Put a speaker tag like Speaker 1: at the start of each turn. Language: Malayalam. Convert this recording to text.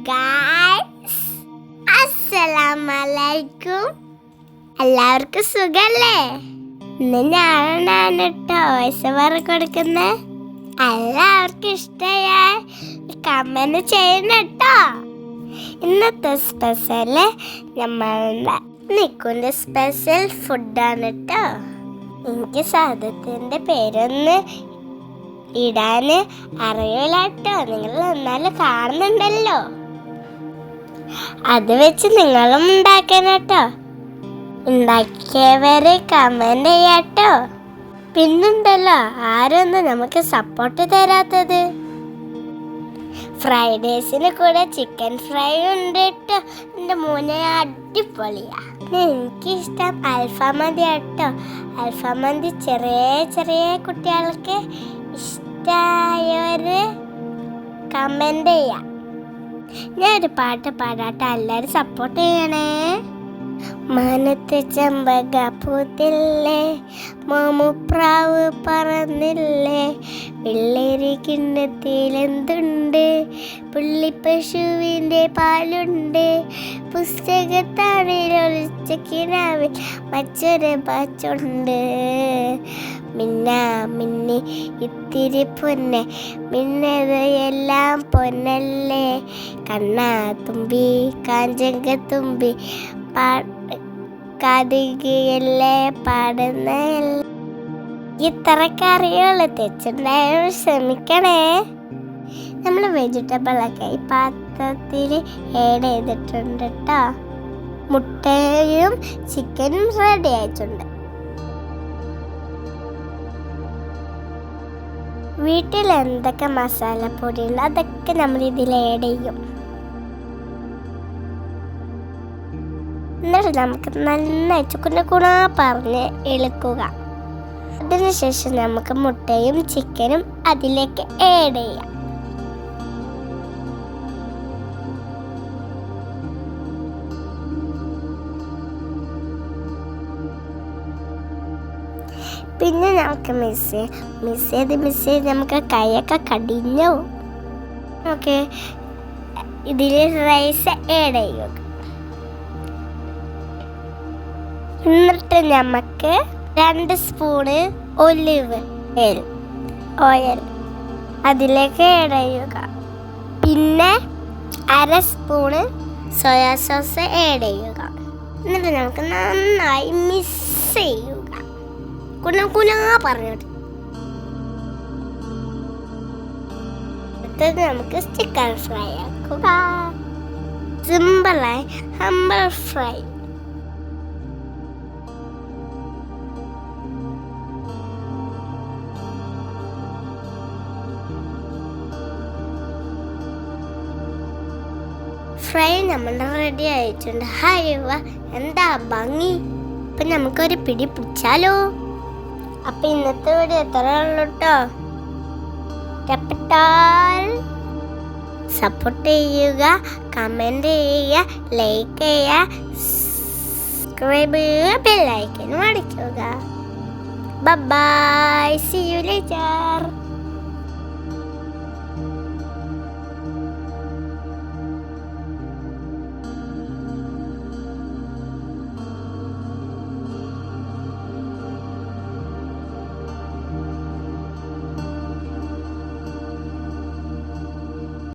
Speaker 1: ഗായ്സ് എല്ലാവർക്കും സുഖല്ലേ? ഇന്ന് ഞാനാണ് കേട്ടോ വോയിസ് ഓവർ എല്ലാവർക്കും ഇഷ്ടമായ കമന്റ് ചെയ്യണം കേട്ടോ ഇന്നത്തെ സ്പെഷ്യൽ നമ്മളുടെ നിക്കുന്റെ സ്പെഷ്യൽ ഫുഡാണ് കേട്ടോ എനിക്ക് സാധത്തിന്റെ പേരൊന്ന് ഇടാന് അറിയില്ലാട്ടോ നിങ്ങൾ എന്നാലും കാണുന്നുണ്ടല്ലോ. അത് വെച്ച് നിങ്ങളും ഉണ്ടാക്കാനാട്ടോ ഉണ്ടാക്കിയവരെ കമന്റ് ചെയ്യാട്ടോ. പിന്നുണ്ടല്ലോ ആരൊന്നും നമുക്ക് സപ്പോർട്ട് തരാത്തത്? ഫ്രൈഡേസിന് കൂടെ ചിക്കൻ ഫ്രൈ ഉണ്ട് കേട്ടോ എന്റെ മോനെ അടിപൊളിയാ. എനിക്കിഷ്ടം അൽഫാമന്തി കേട്ടോ അൽഫാമന്തി ചെറിയ ചെറിയ കുട്ടികൾക്ക് ഇഷ്ടമായവര് കമന്റ് ചെയ്യാം. ഞാൻ ഒരു പാട്ട് പാടാട്ട. എല്ലാവരും സപ്പോർട്ട് ചെയ്യണേ. മനത്ത് ചെമ്പക പൂത്തില്ലേ? മാമുപ്രാവ് പറന്നില്ലേ? വെള്ളരി കിണ്ണത്തിലെന്തുണ്ട് പുള്ളിപ്പശുവിന്റെ പാലുണ്ട്. പുസ്തകത്താണിലൊളിച്ച കിനാവിൽ മച്ചൊരു ബാച്ചുണ്ട് മിന്ന മിന്നി ഇത്തിരി പൊന്നെ മിന്നത് എല്ലാം പൊന്നല്ലേ? കണ്ണാ തുമ്പി കാഞ്ചങ്ക തുമ്പി കാതുകയല്ലേ പാടുന്ന? ഇത്രയൊക്കെ അറിയുള്ളൂ തെച്ചുണ്ടായാലും ശ്രമിക്കണേ. നമ്മൾ വെജിറ്റബിളൊക്കെ ഈ പാത്രത്തിൽ ഏഡ് ചെയ്തിട്ടുണ്ട് കേട്ടോ മുട്ടയും ചിക്കനും റെഡി ആയിട്ടുണ്ട്. വീട്ടിൽ എന്തൊക്കെ മസാലപ്പൊടിയുണ്ട് അതൊക്കെ നമ്മൾ ഇതിൽ ആഡ് ചെയ്യും. എന്നിട്ട് നമുക്ക് നന്നായി ചുക്കുന്ന കുണ പറഞ്ഞ് ഇളക്കുക അതിനുശേഷം നമുക്ക് മുട്ടയും ചിക്കനും അതിലേക്ക് ആഡ് ചെയ്യാം. പിന്നെ നമുക്ക് മിസ് മിസ് ചെയ്ത് മിസ് ചെയ്ത് നമുക്ക് കൈയൊക്കെ കടിഞ്ഞു ഓക്കെ. ഇതിൽ റൈസ് ആഡ് ചെയ്യുക എന്നിട്ട് നമുക്ക് രണ്ട് സ്പൂണ് ഒലിവ് ഓയിൽ ഓയിൽ അതിലേക്ക് ആഡ് ചെയ്യുക. പിന്നെ അര സ്പൂണ് സോയാ സോസ് ആഡ് ചെയ്യുക. എന്നിട്ട് നമുക്ക് നന്നായി മിക്സ് ചെയ്യുക കുന പറഞ്ഞത്. പറഞ്ഞിട്ട് നമുക്ക് ചിക്കൻ ഫ്രൈ ആക്കുക. സിമ്പിളായി ഹംബർ ഫ്രൈ ഫ്രൈ നമ്മൾ റെഡി ആയിട്ടുണ്ട്. ഹരിവ എന്താ ഭംഗി? അപ്പൊ നമുക്കൊരു പിടി പിടിച്ചാലോ? അപ്പൊ ഇന്നത്തെ വീഡിയോ എത്ര ഉള്ളൂട്ടോ ഇഷ്ടപ്പെട്ടാൽ സപ്പോർട്ട് ചെയ്യുക കമന്റ് ചെയ്യുക ലൈക്ക് ചെയ്യുക സബ്സ്ക്രൈബ് ചെയ്യുക ബെല്ലൈക്കനും അടിക്കുക ബൈ സി യു ലേറ്റർ